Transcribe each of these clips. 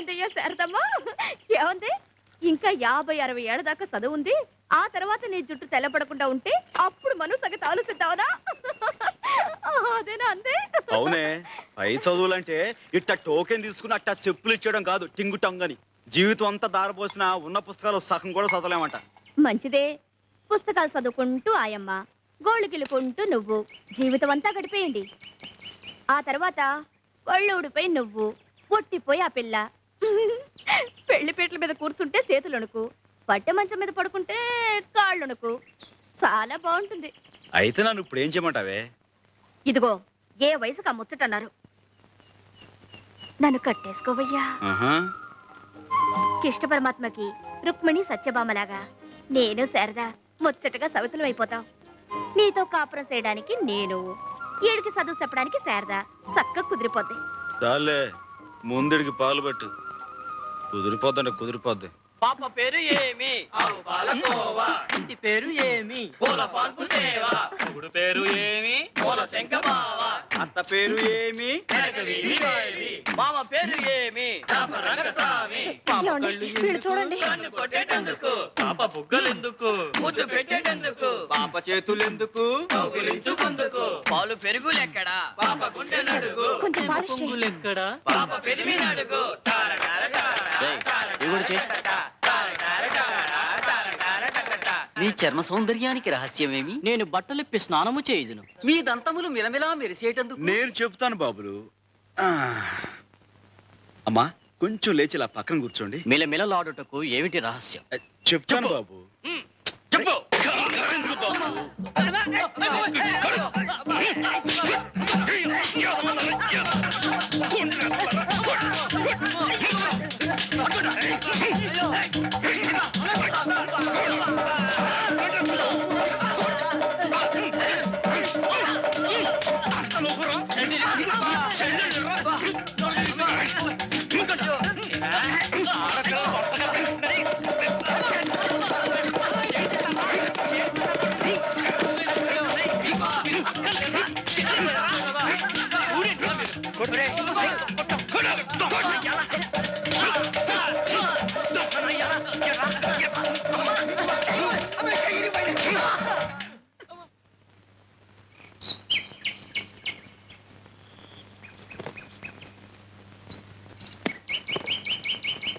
ఏమందయ్యో శారదమ్మా ఏమంది ఇంకా యాభై అరవై ఏళ్ళ దాకా చదువు ఉంది ఆ తర్వాత నీ జుట్టు తెల్లపడకుండా ఉంటే అప్పుడు మనం సగతి అదేనా అందే అవునే పై చదువులంటే ఇట్ట టోకెన్ తీసుకుని అట్ట చెప్పులు ఇచ్చడం కాదు టింగు టంగని జీవితం అంతా దారపోసిన ఉన్న పుస్తకాలు సగం కూడా చదవలేమంట మంచిదే పుస్తకాలు చదువుకుంటూ ఆయమ్మ గోళ్ళు గిలుకుంటూ నువ్వు జీవితం అంతా గడిపేయండి ఆ తర్వాత పళ్ళు ఊడిపోయి నువ్వు పొట్టిపోయి ఆ పిల్ల పెళ్లిపీటల మీద కూర్చుంటే చేతులు అణుకు పట్టె మంచం మీద పడుకుంటే కాళ్ళు అణుకు చాలా బాగుంటుంది అయితే నన్ను ఇప్పుడు ఏం చేయమంటావే ఇదిగో ఏ వయసుకు అన్నారు నన్ను కట్టేసుకోవయ్యా కృష్ణ పరమాత్మకి రుక్మిణి సత్యభామలాగా నేను శారదా ముచ్చటగా సవితులం అయిపోతాం నీతో కాపురం చేయడానికి నేను ఏడికి చదువు చెప్పడానికి శారదా చక్క కుదిరిపోతాయి చాలే ముందుడికి పాలు పట్టు కుదిరిపోద్దండి కుదిరిపోద్ది పాప పేరు ఏమి ఇంటి పేరు ఏమి పేరు ఏమి అత్త పేరు ఏమి మామ పేరు ఏమి చూడండి పాప బుగ్గలెందుకు ముద్దు పెట్టేటందుకు పాప చేతులెందుకు కౌగులించుకుందుకు పాలు పెరుగులెక్కడా పాప గుండె నడుగు పాప పెరిమి నడుగు తార నీ చర్మ సౌందర్యానికి రహస్యమేమి నేను బట్టలిప్పి స్నానము చేయదును మీ దంతములు మిలమిలా మెరిసేటందుకు నేను చెప్తాను బాబులు అమ్మా కొంచెం లేచి ఇలా పక్కన కూర్చోండి మిలమిలలాడుటకు ఏమిటి రహస్యం చెప్తాను బాబు చెప్పు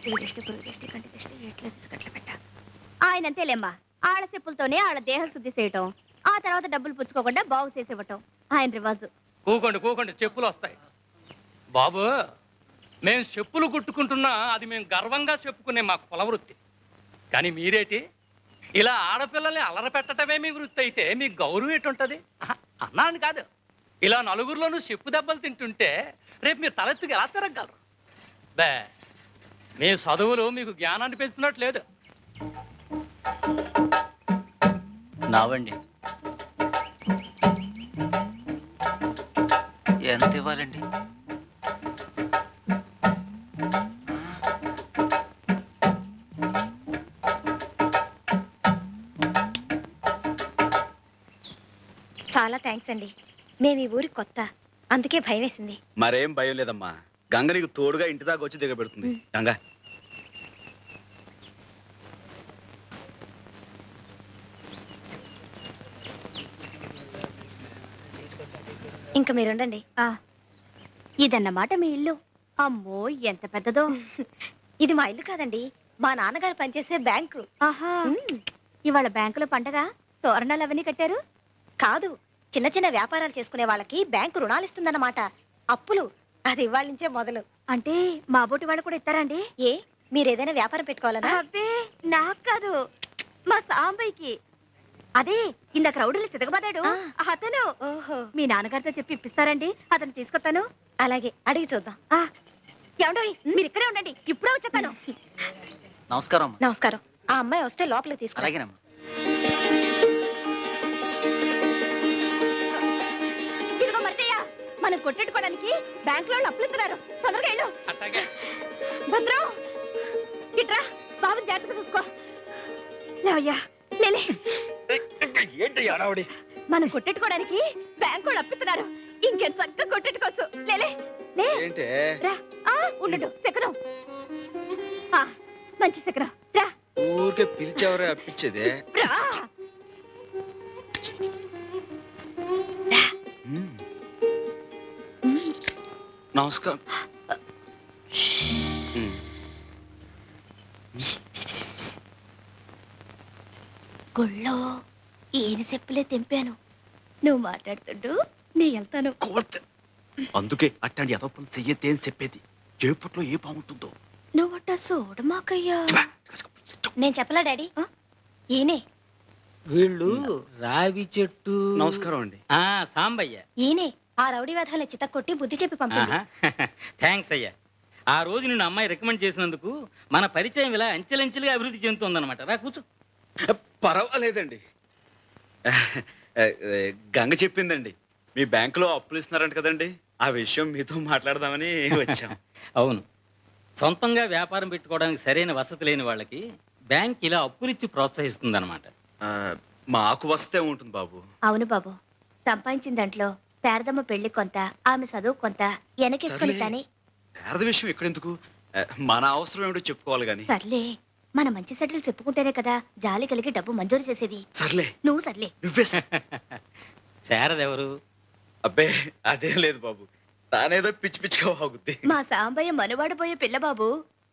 చెవి ఆయన అంతేలేమ్మా ఆడ చెప్పులతోనే ఆడ దేహం శుద్ధి చేయటం ఆ తర్వాత డబ్బులు పుచ్చుకోకుండా బాగు చేసేవటం ఆయన రివాజు కూకోండి కూకోండి చెప్పులు వస్తాయి బాబు మేము చెప్పులు కుట్టుకుంటున్నా అది మేము గర్వంగా చెప్పుకునే మా కులవృత్తి కానీ మీరేటి ఇలా ఆడపిల్లల్ని అలర పెట్టడమే మీ వృత్తి అయితే మీ గౌరవం ఎటుంటది అన్నాను కాదు ఇలా నలుగురిలోనూ చెప్పు దెబ్బలు తింటుంటే రేపు మీరు తలెత్తుకు ఎలా తిరగలరు బే మీ చదువులు మీకు జ్ఞానాన్ని పెంచుతున్నట్టు లేదు నావండి ఎంత ఇవ్వాలండి చాలా థ్యాంక్స్ అండి మేము ఈ ఊరికి కొత్త అందుకే భయం వేసింది మరేం భయం లేదమ్మా గంగ నీకు తోడుగా ఇంటి దాకా వచ్చి దిగబెడుతుంది గంగ ఇంకా మీరుండండి ఆ, ఇదన్నమాట మీ ఇల్లు అమ్మో ఎంత పెద్దదో ఇది మా ఇల్లు కాదండి మా నాన్నగారు పనిచేసే బ్యాంకు ఆహా ఇవాళ బ్యాంకులో పండగ తోరణాలు అవన్నీ కట్టారు కాదు చిన్న చిన్న వ్యాపారాలు చేసుకునే వాళ్ళకి బ్యాంకు రుణాలు ఇస్తుందన్నమాట అప్పులు అది ఇవాళ నుంచే మొదలు అంటే మా బోటి వాళ్ళు కూడా ఇస్తారండి ఏ మీరు ఏదైనా వ్యాపారం పెట్టుకోవాలనా అబ్బే నాకు కాదు మా సాంబయ్యకి అదే ఇందాక రౌడీలు చితగబడ్డాడు అతను ఓహో మీ నాన్నగారితో చెప్పి ఇప్పిస్తారండి అతను తీసుకొస్తాను అలాగే అడిగి చూద్దాం ఏమండో మీరు ఇక్కడే ఉండండి ఇప్పుడే వచ్చేస్తాను నమస్కారం నమస్కారం ఆ అమ్మాయి వస్తే లోపలికి తీసుకురా నన్ను కొట్టెట్టుకోవడానికి బ్యాంక్ లో అప్పులుతున్నారు తొందరగా వెళ్ళు భద్రం ఇట్రా బాబు జాగ్రత్తగా చూసుకో లేవయ్యా లేలే ఏంటి మనం కొట్టెట్టుకోవడానికి బ్యాంక్ కూడా అప్పిస్తున్నారు ఇంకెంత చక్కగా కొట్టెట్టుకోవచ్చు లేలే లే ఆ ఉండడు శకరం ఆ మంచి శకరం రా ఊరికే పిలిచేవరే అప్పించేదే రా నమస్కారం గుళ్ళో ఈయన చెప్పలే తెంపాను నువ్వు మాట్లాడుతుండు నేను వెళ్తాను అందుకే అట్టండి అదో చెయ్యతే అని చెప్పేది చేపట్లో ఏ బాగుంటుందో నువ్వు అట్ట చూడమాకయ్యా నేను చెప్పలా డాడీ ఈయనే వీళ్ళు రావి చెట్టు నమస్కారం అండి ఆ సాంబయ్య ఈయనే ఆ రౌడీ వేధాలని కొట్టి బుద్ధి చెప్పి పంపింది థ్యాంక్స్ అయ్యా ఆ రోజు నిన్ను అమ్మాయి రికమెండ్ చేసినందుకు మన పరిచయం ఇలా అంచెలంచెలుగా అభివృద్ధి చెందుతుందన్నమాట రా కూర్చో పర్వాలేదండి గంగ చెప్పిందండి మీ బ్యాంకులో అప్పులు ఇస్తున్నారంట కదండి ఆ విషయం మీతో మాట్లాడదామని వచ్చాం అవును సొంతంగా వ్యాపారం పెట్టుకోవడానికి సరైన వసతి లేని వాళ్ళకి బ్యాంక్ ఇలా అప్పులిచ్చి ప్రోత్సహిస్తుంది అనమాట మాకు వస్తే ఉంటుంది బాబు అవును బాబు సంపాదించిన దాంట్లో పేరదమ్మ పెళ్లి కొంత ఆమె చదువు కొంత వెనకేసుకుని సర్లే. పేరద విషయం ఎక్కడెందుకు మన అవసరం ఏమిటో చెప్పుకోవాలి కానీ సర్లే మన మంచి సెటిల్ చెప్పుకుంటేనే కదా జాలి కలిగి డబ్బు మంజూరు చేసేది సర్లే నువ్వు సర్లే నువ్వే శారదెవరు అబ్బే అదేం లేదు బాబు తానేదో పిచ్చి పిచ్చిగా బాగుద్ది మా సాంబయ్య మనవాడు పోయే పిల్లబాబు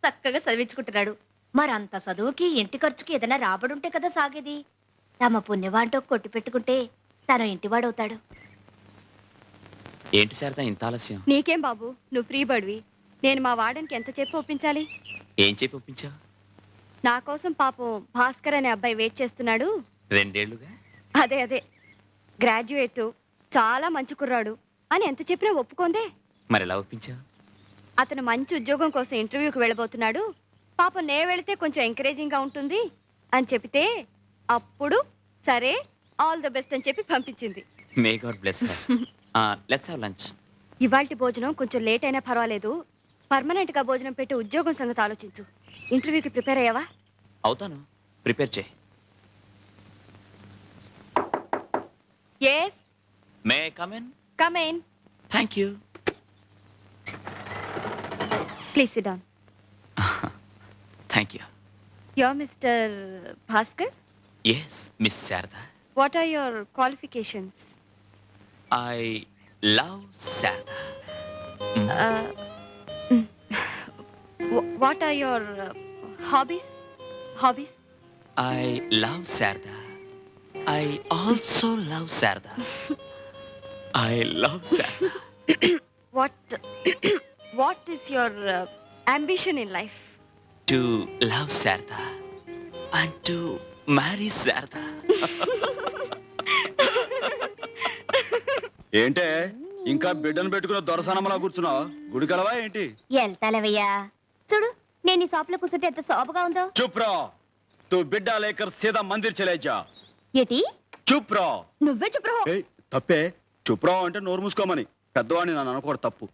చక్కగా చదివించుకుంటున్నాడు మరంత చదువుకి ఇంటి ఖర్చుకి ఏదైనా రాబడుంటే కదా సాగేది తమ పుణ్యవాంటో కొట్టి పెట్టుకుంటే తన ఇంటివాడవుతాడు ఏంటి శారద ఇంత ఆలస్యం నీకేం బాబు నువ్వు ఫ్రీ బడివి నేను మా వాడనికి ఎంత చెప్పి ఒప్పించాలి ఏం చెప్పి ఒప్పించా నా కోసం పాపం భాస్కర్ అనే అబ్బాయి వెయిట్ చేస్తున్నాడు రెండేళ్లుగా అదే అదే గ్రాడ్యుయేట్ చాలా మంచి కుర్రాడు అని ఎంత చెప్పినా ఒప్పుకోందే మరి ఎలా ఒప్పించావు అతను మంచి ఉద్యోగం కోసం ఇంటర్వ్యూకి వెళ్ళబోతున్నాడు పాపం నే వెళితే కొంచెం ఎంకరేజింగ్గా ఉంటుంది అని చెప్తే అప్పుడు సరే ఆల్ ద బెస్ట్ అని చెప్పి పంపించింది may god bless let's have lunch ఇవాళ భోజనం కొంచెం లేట్ అయినా పర్వాలేదు పర్మనెంట్ గా భోజనం పెట్టి ఉద్యోగం సంగతి ఆలోచించు ఇంటర్వ్యూకి ప్రిపేర్ అయ్యావా అవుతాను ప్రిపేర్ చేయి yes may come in come in thank you please sit down thank you mister Bhaskar yes miss Sharada what are your qualifications I love Santa. Mm. Uh, mm. What are your uh, hobbies? Hobbies? I love Sarda. I also love Sarda. I love Sarda. What is your uh, ambition in life? To love Sarda and to marry Sarda. ఏంటే ఇంకా బిడ్డను పెట్టుకున్న దొరసనమలా కూర్చున్నావు కలవా ఏంటి వెళ్తాలవయ్యా చూడు నేను ఈ shop లో కూర్చుంటే ఎంత శోభగా ఉందో చుప్రా తూ బిడ్డ లేక సీదా మందిర్ చెలేజా ఏంటి చుప్రా నువ్వే చుప్రా తప్పే చుప్రా అంటే నోరు మూసుకోమని పెద్దవాడిని నన్ను అనుకోడు తప్పు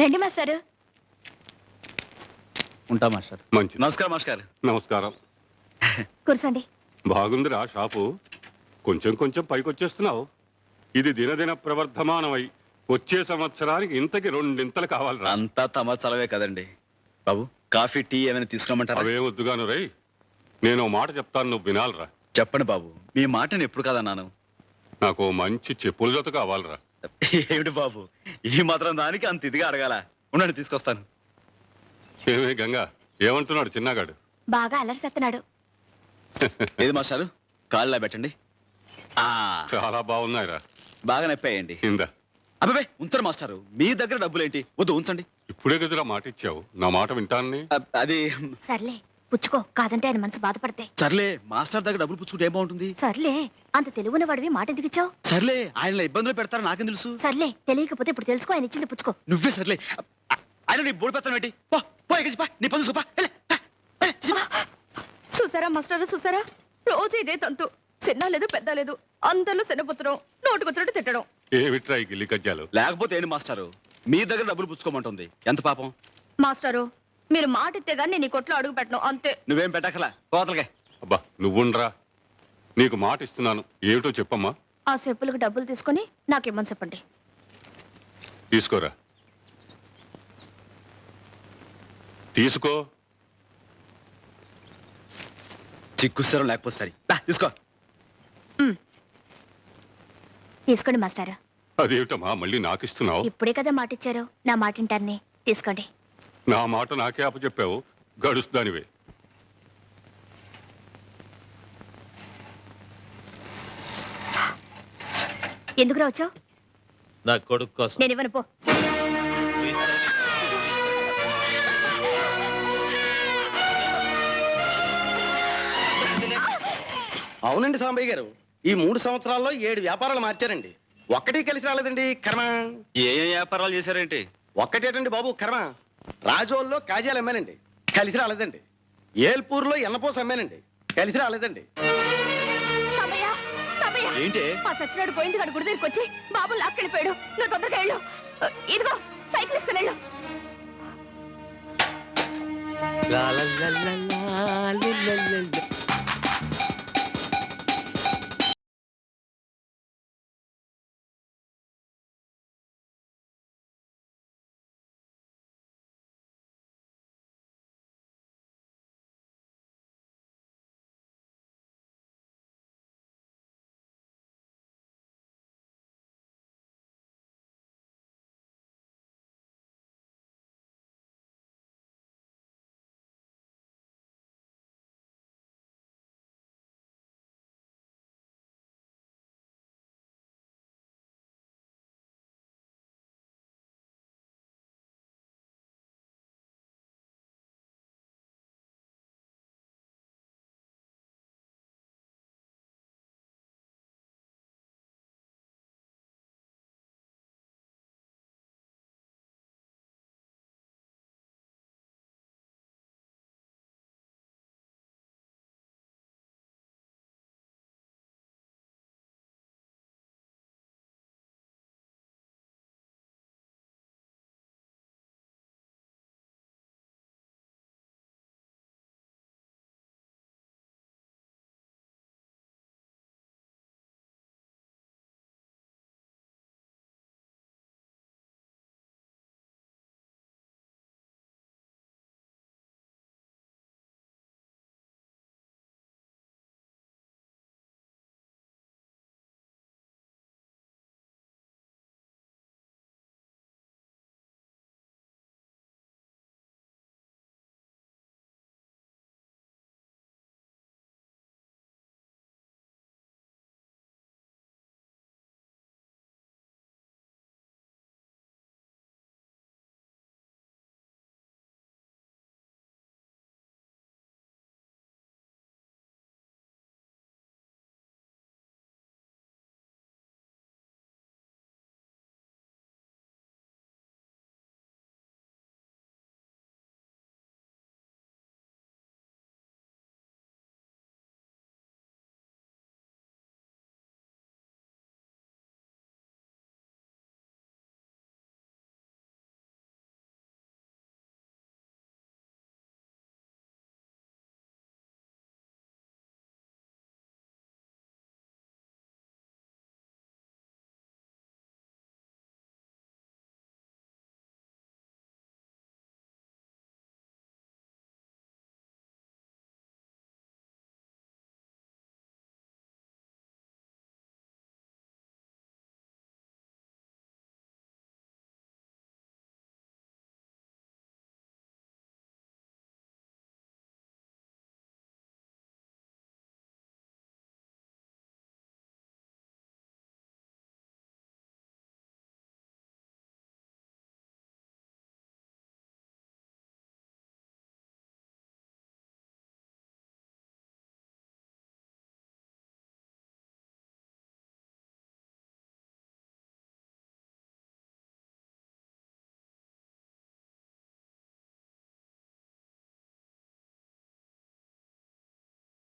రండి మాస్టారు ఉంటా మాస్టర్ మంచి నమస్కారం మాస్టర్ నమస్కారం కూర్చోండి బాగుందిరా షాపు కొంచెం కొంచెం పైకొచ్చేస్తున్నావు ఇది దినదిన ప్రవర్ధమానమై వచ్చే సంవత్సరానికి ఇంతకి రెండింతలు కావాలిరా అంతా తమ చలవే కదండి బాబు కాఫీ టీ ఏమైనా తీసుకురమ్మంటారా అవే వద్దుగాను రై నేను ఓ మాట చెప్తాను నువ్వు వినాలిరా చెప్పండి బాబు మీ మాట నేను ఎప్పుడు కదన్నాను నాకు మంచి చెప్పుల జత కావాలిరా ఏమిటి బాబు ఈ మాత్రం దానికి అంత ఇదిగా అడగాల ఉండండి తీసుకొస్తాను ఏమే గంగా ఏమంటున్నాడు చిన్నగాడు బాగా అలరిసేస్తున్నాడు ఏది మాస్టారు కాళ్ళ పెట్టండి ఆ, చాలా బాగున్నాయిరా బాగా నొప్పేయండి ఇందా అబ్బాబే ఉంచండి మాస్టారు మీ దగ్గర డబ్బులేంటి వద్దు ఉంచండి ఇప్పుడే గదిరా మాట ఇచ్చావు నా మాట వింటాన్ని అది సర్లే పుచ్చుకో కాదంటే ఆయన మనసు బాధపడతాయి సర్లే మాస్టర్ దగ్గర డబ్బులు పుచ్చుకుంటే ఏం బాగుంటుంది సర్లే అంత తెలివిన వాడివి మాట ఎందుకు ఇచ్చావు సర్లే ఆయన ఇబ్బందులు పెడతారు నాకేం తెలుసు సర్లే తెలియకపోతే ఇప్పుడు తెలుసుకో ఆయన ఇచ్చింది పుచ్చుకో నువ్వే సర్లే ఆయన నీ బూడిపెత్తనం ఏంటి పో పో ఎగిసి నీ పని చూపా చూసారా మాస్టర్ చూసారా రోజు ఇదే తంతు చిన్న లేదు పెద్ద లేదు అందరిలో శనపుచ్చడం నోటుకొచ్చినట్టు తిట్టడం ఏమిట్రా ఈ గిల్లి కజ్జాలు లేకపోతే ఏంటి మాస్టారు మీ దగ్గర డబ్బులు పుచ్చుకోమంటుంది ఎంత పాపం మాస్టారు మీరు మాట ఇస్తే గానీ నేను కొట్లో అడుగు పెట్టను అంతే నువ్వేం పెట్టకలా కోతలకే అబ్బా నువ్వుండ్రా నీకు మాట ఇస్తున్నాను ఏమిటో చెప్పమ్మా ఆ సెప్పులకు డబ్బులు తీసుకొని నాకిమ్మని చెప్పండి తీసుకోరా తీసుకో చిక్కుసరం లేకపోతే సరే దా, తీసుకో తీసుకోండి మాస్టర్ అదేమిటమ్మా మళ్ళీ నాకు ఇస్తున్నావు ఇప్పుడే కదా మాట ఇచ్చారు నా మాట వింటారని తీసుకోండి నా మాట నాకే అప్పచెప్పావు గడుస్తానివే ఎందుకు రావచ్చు నా కొడుకు కోసం నేను ఇవ్వను పో అవునండి సాంబయ్య గారు ఈ మూడు సంవత్సరాల్లో ఏడు వ్యాపారాలు మార్చారండి ఒక్కటి కలిసి రాలేదండి కర్మ ఏ వ్యాపారాలు చేశారేంటి ఒక్కటేటండి బాబు కర్మ రాజోల్లో కాజాలు అమ్మానండి కలిసి రాలేదండి ఏల్పూర్లో ఎన్నపోస అమ్మానండి కలిసి రాలేదండి ఏంటి మా సచ్చినాడు పోయింది కాదు గుడి దగ్గరికి వచ్చి బాబు లాక్కెళ్ళిపోయాడు నువ్వు తొందరగా వెళ్ళు ఇదిగో సైకిల్ వేసుకుని వెళ్ళు